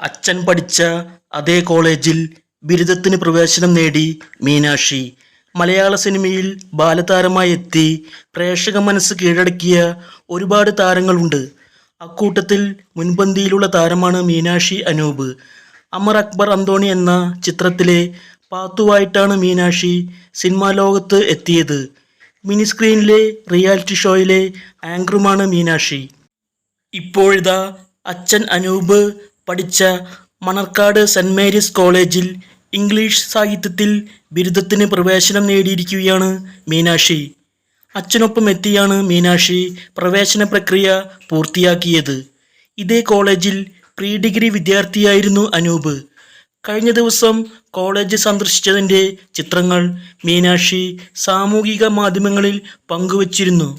അച്ഛൻ പഠിച്ച അതേ കോളേജിൽ ബിരുദത്തിന് പ്രവേശനം നേടി മീനാക്ഷി. മലയാള സിനിമയിൽ ബാലതാരമായി എത്തി പ്രേക്ഷക മനസ്സ് കീഴടക്കിയ ഒരുപാട് താരങ്ങളുണ്ട്. അക്കൂട്ടത്തിൽ മുൻപന്തിയിലുള്ള താരമാണ് മീനാക്ഷി അനൂപ്. അമർ അക്ബർ അന്തോണി എന്ന ചിത്രത്തിലെ പാത്തുവായിട്ടാണ് മീനാക്ഷി സിനിമാ ലോകത്ത് എത്തിയത്. മിനി സ്ക്രീനിലെ റിയാലിറ്റി ഷോയിലെ ആങ്കറുമാണ് മീനാക്ഷി. ഇപ്പോഴിതാ അച്ഛൻ അനൂപ് പഠിച്ച മണർക്കാട് സെന്റ് മേരീസ് കോളേജിൽ ഇംഗ്ലീഷ് സാഹിത്യത്തിൽ ബിരുദത്തിന് പ്രവേശനം നേടിയിരിക്കുകയാണ് മീനാക്ഷി. അച്ഛനൊപ്പം എത്തിയാണ് മീനാക്ഷി പ്രവേശന പ്രക്രിയ പൂർത്തിയാക്കിയത്. ഇതേ കോളേജിൽ പ്രീ ഡിഗ്രി വിദ്യാർത്ഥിയായിരുന്നു അനൂപ്. കഴിഞ്ഞ ദിവസം കോളേജ് സന്ദർശിച്ചതിന്റെ ചിത്രങ്ങൾ മീനാക്ഷി സാമൂഹിക മാധ്യമങ്ങളിൽ പങ്കുവച്ചിരുന്നു.